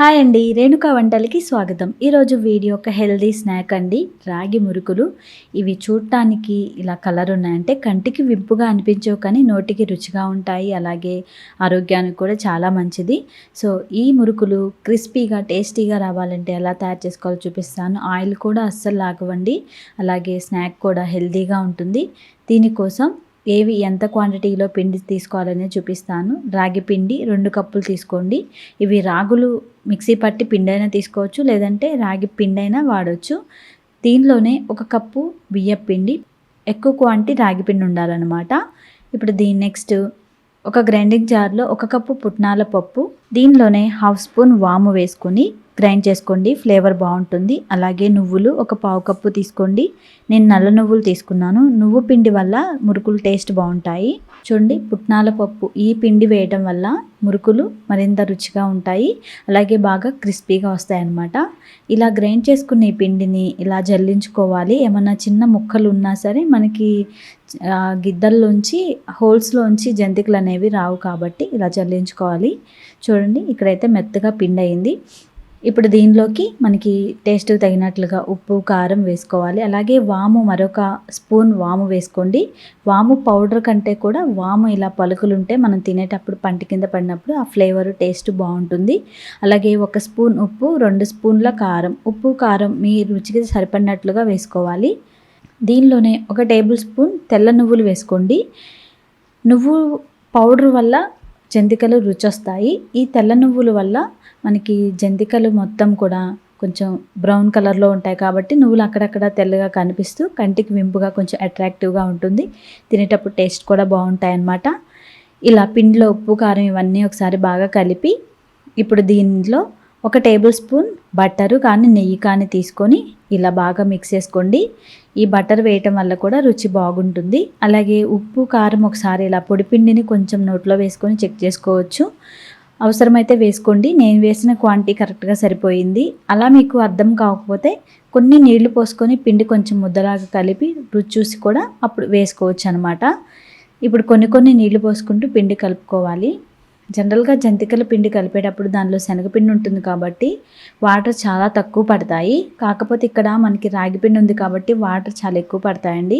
Hi అండి రేణుకా వంటలకి స్వాగతం. ఈరోజు వీడియో ఒక హెల్దీ స్నాక్ అండి రాగి మురుకులు. ఇవి చూడటానికి ఇలా కలర్ ఉన్నాయంటే కంటికి వింపుగా అనిపించవు కానీ నోటికి రుచిగా ఉంటాయి అలాగే ఆరోగ్యానికి కూడా చాలా మంచిది. సో ఈ మురుకులు క్రిస్పీగా టేస్టీగా రావాలంటే ఎలా తయారు చేసుకోవాలో చూపిస్తాను. ఆయిల్ కూడా అస్సలు లాగవండి అలాగే స్నాక్ కూడా హెల్దీగా ఉంటుంది. దీనికోసం ఏవి ఎంత క్వాంటిటీలో పిండి తీసుకోవాలని చూపిస్తాను. రాగి పిండి రెండు కప్పులు తీసుకోండి. ఇవి రాగులు మిక్సీ పట్టి పిండి అయినా తీసుకోవచ్చు లేదంటే రాగి పిండి అయినా వాడవచ్చు దీనిలోనే ఒక కప్పు బియ్యం పిండి ఎక్కువ క్వాంటిటీ రాగి పిండి ఉండాలన్నమాట. ఇప్పుడు దీని నెక్స్ట్ ఒక గ్రైండింగ్ జార్లో ఒక కప్పు పుట్నాల పప్పు దీనిలోనే హాఫ్ స్పూన్ వాము వేసుకొని గ్రైండ్ చేసుకోండి ఫ్లేవర్ బాగుంటుంది. అలాగే నువ్వులు ఒక పావు కప్పు తీసుకోండి. నేను నల్ల నువ్వులు తీసుకున్నాను. నువ్వు పిండి వల్ల మురుకులు టేస్ట్ బాగుంటాయి. చూడండి పుట్నాల పప్పు ఈ పిండి వేయడం వల్ల మురుకులు మరింత రుచిగా ఉంటాయి. అలాగే బాగా క్రిస్పీగా వస్తాయి అన్నమాట ఇలా గ్రైండ్ చేసుకున్న ఈ పిండిని ఇలా జల్లించుకోవాలి. ఏమన్నా చిన్న ముక్కలు ఉన్నా సరే మనకి గిద్దల్లోంచి హోల్స్లోంచి జంతికలు అనేవి రావు కాబట్టి ఇలా జల్లించుకోవాలి. చూడండి. ఇక్కడైతే మెత్తగా పిండి అయింది ఇప్పుడు దీనిలోకి మనకి టేస్ట్ తగినట్లుగా ఉప్పు కారం వేసుకోవాలి. అలాగే వాము మరొక స్పూన్ వాము వేసుకోండి. వాము పౌడర్ కంటే కూడా వాము ఇలా పలుకులుంటే మనం తినేటప్పుడు పంట కింద పడినప్పుడు ఆ ఫ్లేవర్ టేస్ట్ బాగుంటుంది. అలాగే ఒక స్పూన్ ఉప్పు రెండు స్పూన్ల కారం. ఉప్పు కారం మీ రుచికి సరిపడినట్లుగా వేసుకోవాలి. దీనిలోనే ఒక టేబుల్ స్పూన్ తెల్ల నువ్వులు వేసుకోండి. నువ్వు పౌడర్ వల్ల జంతికలు రుచి వస్తాయి ఈ తెల్ల నువ్వుల వల్ల మనకి జంతికలు మొత్తం కూడా కొంచెం బ్రౌన్ కలర్లో ఉంటాయి కాబట్టి నువ్వులు అక్కడక్కడ తెల్లగా కనిపిస్తూ కంటికి వింపుగా కొంచెం అట్రాక్టివ్గా ఉంటుంది. తినేటప్పుడు టేస్ట్ కూడా బాగుంటాయి అన్నమాట ఇలా పిండిలో ఉప్పు కారం ఇవన్నీ ఒకసారి బాగా కలిపి ఇప్పుడు దీనిలో ఒక టేబుల్ స్పూన్ బట్టరు కానీ నెయ్యి కానీ తీసుకొని ఇలా బాగా మిక్స్ చేసుకోండి. ఈ బటర్ వేయటం వల్ల కూడా రుచి బాగుంటుంది. అలాగే ఉప్పు కారం ఒకసారి ఇలా పొడిపిండిని కొంచెం నోట్లో వేసుకొని చెక్ చేసుకోవచ్చు. అవసరమైతే వేసుకోండి. నేను వేసిన క్వాంటిటీ కరెక్ట్గా సరిపోయింది. అలా మీకు అర్థం కాకపోతే కొన్ని నీళ్ళు పోసుకొని పిండి కొంచెం ముద్దలాగా కలిపి రుచి చూసి కూడా అప్పుడు వేసుకోవచ్చు అనమాట ఇప్పుడు కొన్ని కొన్ని నీళ్ళు పోసుకుంటూ పిండి కలుపుకోవాలి. జనరల్గా జంతికల పిండి కలిపేటప్పుడు దానిలో శనగపిండి ఉంటుంది కాబట్టి వాటర్ చాలా తక్కువ పడతాయి. కాకపోతే ఇక్కడ మనకి రాగి పిండి ఉంది కాబట్టి వాటర్ చాలా ఎక్కువ పడతాయండి.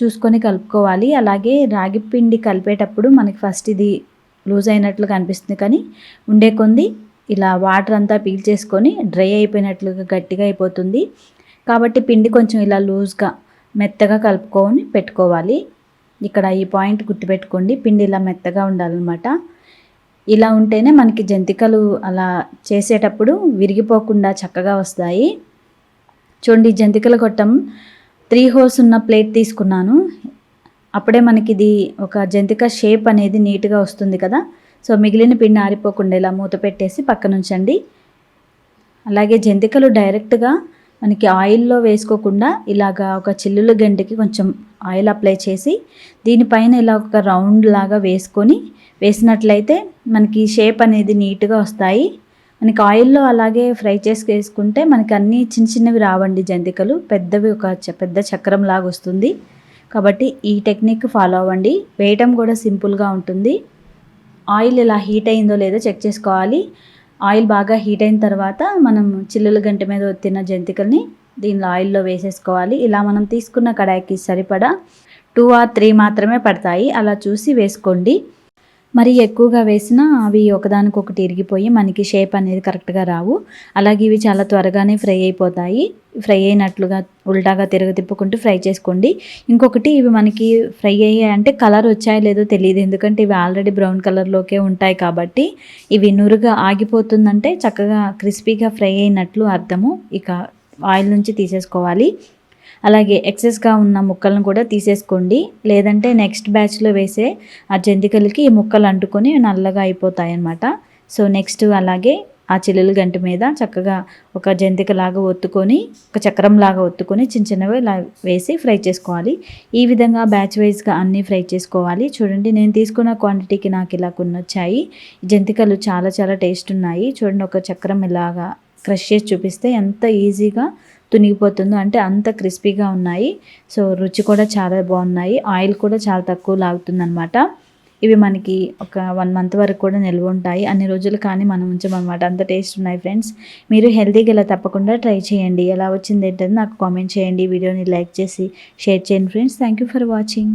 చూసుకొని కలుపుకోవాలి. అలాగే రాగి పిండి కలిపేటప్పుడు మనకి ఫస్ట్ ఇది లూజ్ అయినట్లుగా అనిపిస్తుంది కానీ ఉండే కొంది ఇలా వాటర్ అంతా పీల్ చేసుకొని డ్రై అయిపోయినట్లుగా గట్టిగా అయిపోతుంది. కాబట్టి పిండి కొంచెం ఇలా లూజ్గా మెత్తగా కలుపుకొని పెట్టుకోవాలి. ఇక్కడ ఈ పాయింట్ గుర్తుపెట్టుకోండి. పిండి ఇలా మెత్తగా ఉండాలన్నమాట. ఇలా ఉంటేనే మనకి జంతికలు అలా చేసేటప్పుడు విరిగిపోకుండా చక్కగా వస్తాయి. చూడండి జంతికల గొట్టం త్రీ హోల్స్ ఉన్న ప్లేట్ తీసుకున్నాను. అప్పుడే మనకి ఇది ఒక జంతిక షేప్ అనేది నీట్గా వస్తుంది కదా. సో మిగిలిన పిండి ఆరిపోకుండా ఇలా మూత పెట్టేసి పక్కన ఉంచండి అలాగే జంతికలు డైరెక్ట్గా మనకి ఆయిల్లో వేసుకోకుండా ఇలాగా ఒక చిల్లుల గంటకి కొంచెం ఆయిల్ అప్లై చేసి దీనిపైన ఇలా ఒక రౌండ్ లాగా వేసుకొని వేసినట్లయితే మనకి షేప్ అనేది నీట్గా వస్తాయి. మనకి ఆయిల్లో అలాగే ఫ్రై చేసి వేసుకుంటే మనకి అన్నీ చిన్న చిన్నవి రావండి జంతికలు. పెద్దవి ఒక పెద్ద చక్రం లాగా వస్తుంది. కాబట్టి ఈ టెక్నిక్ ఫాలో అవ్వండి. వేయటం కూడా సింపుల్గా ఉంటుంది. ఆయిల్ ఇలా హీట్ అయిందో లేదో చెక్ చేసుకోవాలి. ఆయిల్ బాగా హీట్ అయిన తర్వాత మనం చిల్లుల గంట మీద ఒత్తిన జంతికల్ని దీనిలో ఆయిల్లో వేసేసుకోవాలి. ఇలా మనం తీసుకున్న కడాయికి సరిపడా టూ ఆర్ త్రీ మాత్రమే పడతాయి. అలా చూసి వేసుకోండి. మరి ఎక్కువగా వేసినా అవి ఒకదానికొకటి ఇరిగిపోయి మనకి షేప్ అనేది కరెక్ట్గా రావు. అలాగే ఇవి చాలా త్వరగానే ఫ్రై అయిపోతాయి. ఫ్రై అయినట్లుగా ఉల్టాగా తిరగ తిప్పుకుంటూ ఫ్రై చేసుకోండి. ఇంకొకటి ఇవి మనకి ఫ్రై అయ్యాయి అంటే కలర్ వచ్చాయో లేదో తెలియదు. ఎందుకంటే ఇవి ఆల్రెడీ బ్రౌన్ కలర్లోకే ఉంటాయి కాబట్టి ఇవి నురుగా ఆగిపోతుందంటే చక్కగా క్రిస్పీగా ఫ్రై అయినట్లు అర్థము. ఇక ఆయిల్ నుంచి తీసేసుకోవాలి. అలాగే ఎక్సెస్గా ఉన్న ముక్కలను కూడా తీసేసుకోండి. లేదంటే నెక్స్ట్ బ్యాచ్లో వేసే ఆ జంతికలకి ఈ ముక్కలు అంటుకొని నల్లగా అయిపోతాయి అన్నమాట సో నెక్స్ట్ అలాగే ఆ చిల్లుల గంట మీద చక్కగా ఒక జంతికలాగా ఒత్తుకొని ఒక చక్రం లాగా ఒత్తుకొని చిన్న చిన్నవి ఇలా వేసి ఫ్రై చేసుకోవాలి. ఈ విధంగా బ్యాచ్ వైజ్గా అన్నీ ఫ్రై చేసుకోవాలి. చూడండి నేను తీసుకున్న క్వాంటిటీకి నాకు ఇలా కొన్ని వచ్చాయి జంతికలు చాలా చాలా టేస్ట్ ఉన్నాయి. చూడండి ఒక చక్రం ఇలాగా క్రష్ చేసి చూపిస్తే ఎంత ఈజీగా తునిగిపోతుందో అంటే అంత క్రిస్పీగా ఉన్నాయి. సో రుచి కూడా చాలా బాగున్నాయి. ఆయిల్ కూడా చాలా తక్కువ లాగుతుంది అనమాట ఇవి మనకి ఒక వన్ మంత్ వరకు కూడా నిల్వ ఉంటాయి. అన్ని రోజులు కానీ మనం ఉంచమన్నమాట. అంత టేస్ట్ ఉన్నాయి ఫ్రెండ్స్. మీరు హెల్తీగా ఇలా తప్పకుండా ట్రై చేయండి. ఎలా వచ్చింది ఏంటని నాకు కామెంట్ చేయండి. వీడియోని లైక్ చేసి షేర్ చేయండి friends. Thank you for watching.